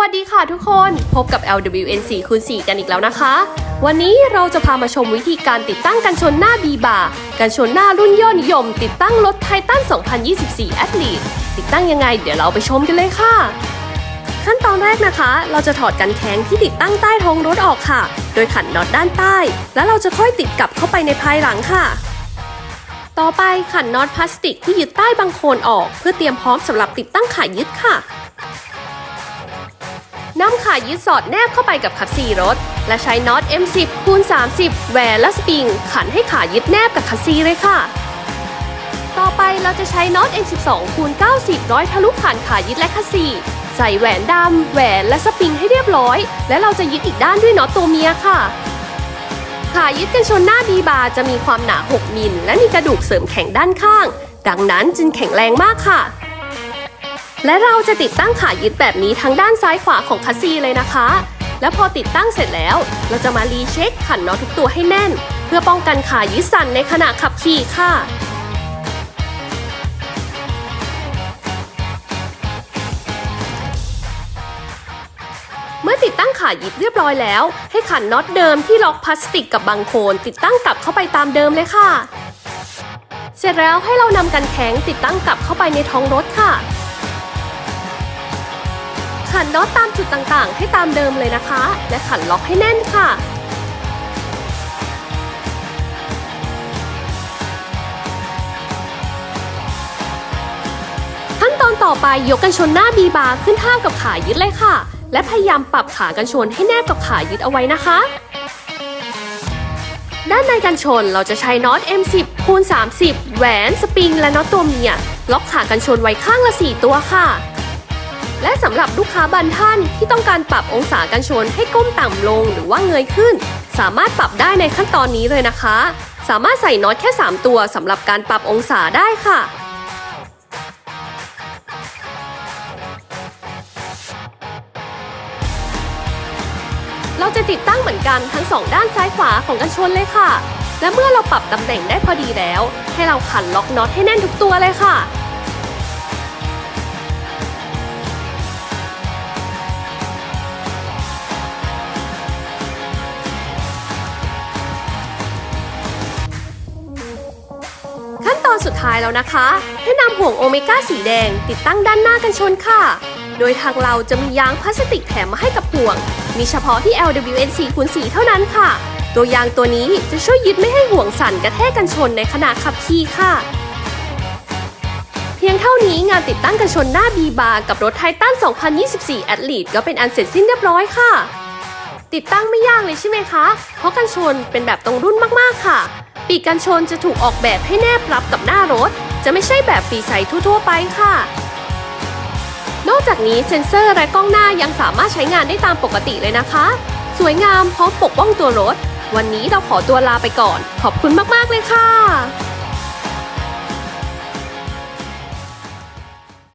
วัสดีค่ะทุกคน พบกับ LWN 4คูณ4กันอีกแล้วนะคะ วันนี้เราจะพามาชมวิธีการติดตั้งกันชนหน้า B บากันชนหน้ารุ่นยอดนิยม ติดตั้งรถไททัน2024 Athlete ติดตั้งยังไง เดี๋ยวเราไปชมกันเลยค่ะ ขั้นตอนแรกนะคะ เราจะถอดกันแข้งที่ติดตั้งใต้ท้องรถออกค่ะ โดยขันน็อตด้านใต้ แล้วเราจะค่อยติดกลับเข้าไปในภายหลังค่ะ ต่อไปขันน็อตพลาสติกที่ยึดใต้บางโคลนออก เพื่อเตรียมพร้อมสำหรับติดตั้งขายึดค่ะ นำขายึดสอดแนบเข้าไปกับขับสี่รถ และใช้น็อต M10 คูณ30 แหวนและสปริง ขันให้ขายึดแนบกับคัสซีเลยค่ะ ต่อไปเราจะใช้น็อต M12 คูณ90 ร้อยทะลุผ่านขายึดและคัสซีใส่แหวนดำแหวนและสปริงให้เรียบร้อย และเราจะยึดอีกด้านด้วยน็อตตัวเมียค่ะขายึดกันชนหน้าบีบาร์จะมีความหนา 6 มิล และมีกระดูกเสริมแข็งด้านข้าง ดังนั้นจึงแข็งแรงมากค่ะ และเราจะติดตั้งขายึดแบบนี้ทั้งด้านซ้ายขวาของคัสซีเลยนะคะ แล้วพอติดตั้งเสร็จแล้ว เราจะมารีเช็คขันน็อตทุกตัวให้แน่น เพื่อป้องกันขายึดสั่นในขณะขับขี่ค่ะเมื่อติดตั้งขายึดเรียบร้อยแล้ว ให้ขันน็อตเดิมที่ล็อกพลาสติกกับบางโคนติดตั้งกลับเข้าไปตามเดิมเลยค่ะ เสร็จแล้วให้เรานำกันแข็งติดตั้งกลับเข้าไปในท้องรถค่ะ ขันน็อตตามจุดต่างๆ ให้ตามเดิมเลยนะคะ และขันล็อกให้แน่นค่ะ ขั้นตอนต่อไปยกกันชนหน้าบีบาร์ขึ้นท่ากับขายึดเลยค่ะ และพยายามปรับขากันชนให้แนบกับขายึดเอาไว้นะคะด้านในกันชนเราจะใช้น็อต M10 คูณ 30 แหวน สปริง และน็อตตัวเมีย ล็อกขากันชนไว้ข้างละ 4 ตัวค่ะ และสำหรับลูกค้าบางท่านที่ต้องการปรับองศากันชนให้ก้มต่ำลงหรือว่าเงยขึ้น สามารถปรับได้ในขั้นตอนนี้เลยนะคะ สามารถใส่น็อตแค่ 3 ตัวสำหรับการปรับองศาได้ค่ะเราจะติดตั้งเหมือนกันทั้งสองด้านซ้ายขวาของกันชนเลยค่ะ และเมื่อเราปรับตำแหน่งได้พอดีแล้ว ให้เราขันล็อกน็อตให้แน่นทุกตัวเลยค่ะ ตอนสุดท้ายแล้วนะคะให้นำห่วงโอเมก้าสีแดงติดตั้งด้านหน้ากันชนค่ะ โดยทางเราจะมียางพลาสติกแถมมาให้กับห่วง มีเฉพาะที่ LWN 4 คูณ4เท่านั้นค่ะ ตัวยางตัวนี้จะช่วยยึดไม่ให้ห่วงสั่นกระแทกกันชนในขณะขับขี่ค่ะ เพียงเท่านี้งานติดตั้งกันชนหน้า B บาร์กับรถไททัน2024 Athlete ก็เป็นอันเสร็จสิ้นเรียบร้อยค่ะติดตั้งไม่ยากเลยใช่ไหมคะ เพราะกันชนเป็นแบบตรงรุ่นมากๆค่ะ ปีกกันชนจะถูกออกแบบให้แนบรับกับหน้ารถ จะไม่ใช่แบบปีใสทั่วๆไปค่ะ นอกจากนี้เซ็นเซอร์และกล้องหน้ายังสามารถใช้งานได้ตามปกติเลยนะคะ สวยงามพร้อมปกป้องตัวรถ วันนี้เราขอตัวลาไปก่อน ขอบคุณมากๆเลยค่ะ